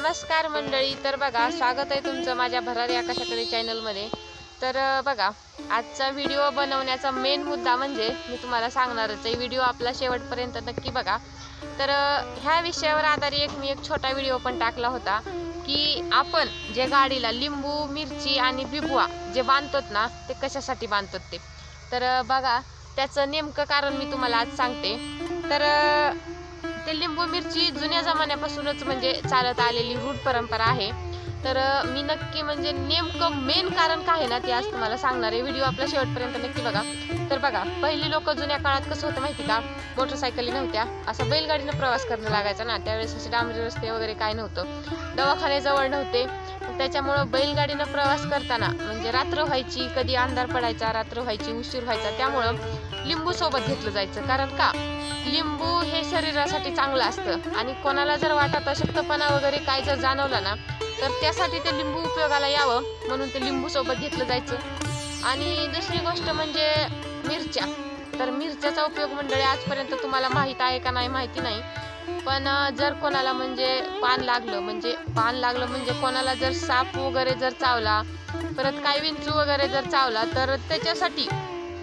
नमस्कार मंडळी. तर बघा स्वागत आहे तुमचं माझ्या भरारी आकाशाकडे चॅनलमध्ये. तर बघा आजचा व्हिडिओ बनवण्याचा मेन मुद्दा म्हणजे मी तुम्हाला सांगणारच आहे. व्हिडिओ आपला शेवटपर्यंत नक्की बघा. तर ह्या विषयावर आधारित एक मी एक छोटा व्हिडिओ पण टाकला होता की आपण जे गाडीला लिंबू मिरची आणि बिबुआ जे बांधतोत ना ते कशासाठी बांधतात ते? तर बघा त्याचं नेमकं कारण मी तुम्हाला आज सांगते. तर ते लिंबू मिरची जुन्या जमान्यापासूनच म्हणजे चालत आलेली रूढ परंपरा आहे. तर मी नक्की म्हणजे नेमकं मेन कारण काय आहे ना ते आज तुम्हाला सांगणार आहे. व्हिडिओ आपला शेवटपर्यंत नक्की बघा. तर बघा पहिली लोक जुन्या काळात कसं होतं माहिती का? मोटरसायकली नव्हत्या. असं बैलगाडीनं प्रवास करणं लागायचा ना. त्यावेळेस असे डांबरी रस्ते वगैरे काय नव्हतं. दवाखाने जवळ नव्हते. त्याच्यामुळं बैलगाडीनं प्रवास करताना म्हणजे रात्र व्हायची कधी अंधार पडायचा रात्र व्हायची उशीर व्हायचा त्यामुळं लिंबू सोबत घेतलं जायचं. कारण का? लिंबू हे शरीरासाठी चांगलं असतं. आणि कोणाला जर वाटत अशक्तपणा वगैरे काय जर जाणवलं ना तर त्यासाठी ते लिंबू उपयोगाला यावं म्हणून ते लिंबू सोबत घेतलं जायचं. आणि दुसरी गोष्ट म्हणजे मिरच्या. तर मिरच्याचा उपयोग मंडळी आजपर्यंत तुम्हाला माहीत आहे का नाही माहिती नाही. पण जर कोणाला म्हणजे पान लागलं म्हणजे पान लागलं म्हणजे कोणाला जर साप वगैरे जर चावला परत काय विंचू वगैरे जर चावला तर त्याच्यासाठी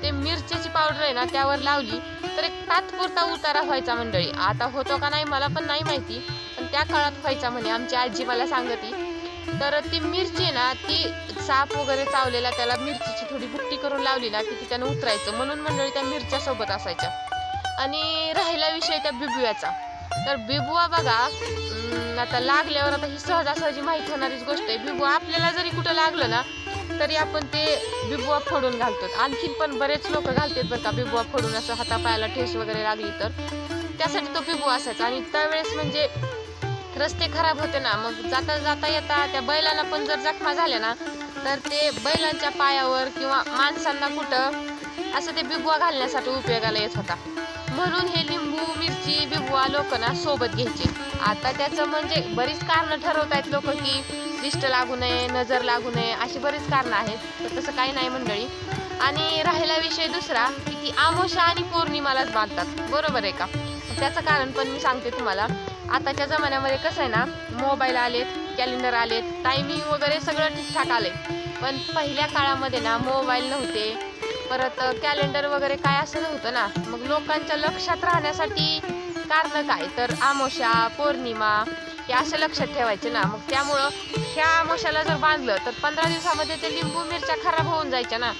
ते मिरच्याची पावडर आहे ना त्यावर लावली तर एक तात्पुरता उतारा व्हायचा मंडळी. आता होतो का नाही मला पण नाही माहिती पण त्या काळात व्हायचा म्हणे आमची आजी मला सांगती. तर ती मिरची आहे ना ती साप वगैरे चावलेला त्याला मिरचीची थोडी बुट्टी करून लावली ना की ती त्यानं उतरायचं. म्हणून मंडळी त्या मिरच्या सोबत असायच्या. आणि राहिला विषय त्या बिबुव्याचा. तर बिबुवा बघा आता लागल्यावर आता ही सहजासहजी माहीत होणारीच गोष्ट आहे. बिबुवा आपल्याला जरी कुठं लागलं ना तरी आपण ते बिबुवा फोडून घालतो आणखीन पण बरेच लोक घालतात बरं का बिबुवा फोडून असं हातापायाला ठेस वगैरे लागली तर. त्यासाठी तो बिबुवा असायचा. आणि त्यावेळेस म्हणजे रस्ते खराब होते ना मग जाता जाता येता त्या बैलांना पण जर जखमा झाल्या ना तर ते बैलांच्या पायावर किंवा माणसांना कुठं असं ते बिबुवा घालण्यासाठी उपयोगाला येत होता. म्हणून हे लिंबू मिरची बिबुवा लोक ना सोबत घ्यायचे. आता त्याचं म्हणजे बरीच कारणं ठरवत आहेत लोक की दिष्ट लागू नये नजर लागू नये अशी बरीच कारणं आहेत. तर तसं काही नाही मंडळी. आणि राहिला विषय दुसरा की ती आमोशा आणि पौर्णिमालाच बांधतात. बरोबर आहे का? त्याचं कारण पण मी सांगते तुम्हाला. आताच्या जमान्यामध्ये कसं आहे ना मोबाईल आलेत कॅलेंडर आलेत टायमिंग वगैरे सगळं ठीकठाक आले पण पहिल्या काळामध्ये ना मोबाईल नव्हते. परत कॅलेंडर वगैरे काय असं नव्हतं ना. मग लोकांच्या लक्षात राहण्यासाठी कारण काय? तर आमोशा पौर्णिमा हे असं लक्षात ठेवायचे ना. मग त्यामुळं ह्या आमोशाला जर बांधलं तर पंधरा दिवसामध्ये ते लिंबू मिरच्या खराब होऊन जायच्या ना.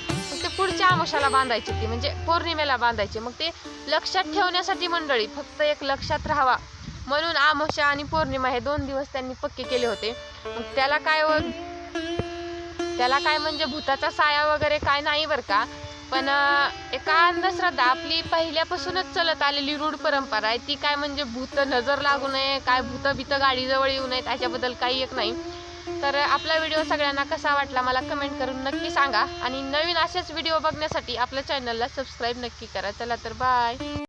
पुढच्या आमोशाला बांधायचे ती म्हणजे पौर्णिमेला बांधायचे. मग ते लक्षात ठेवण्यासाठी मंडळी फक्त एक लक्षात राहावा. म्हणून आमोशा आणि पौर्णिमा हे दोन दिवस त्यांनी पक्के केले होते. मग त्याला काय त्याला काय म्हणजे भूताचा साया वगैरे काय नाही बरं का. पण एका अंधश्रद्धा आपली पहिल्यापासूनच चलत आलेली रूढ परंपरा आहे. ती काय म्हणजे भूत नजर लागू नये काय भूत भीत गाडीजवळ येऊ नये त्याच्याबद्दल काही एक नाही. तर आपला व्हिडिओ सगळ्यांना कसा वाटला मला कमेंट करून नक्की सांगा. आणि नवीन असेच व्हिडिओ बघण्यासाठी आपल्या चॅनलला सबस्क्राईब नक्की करा. चला तर बाय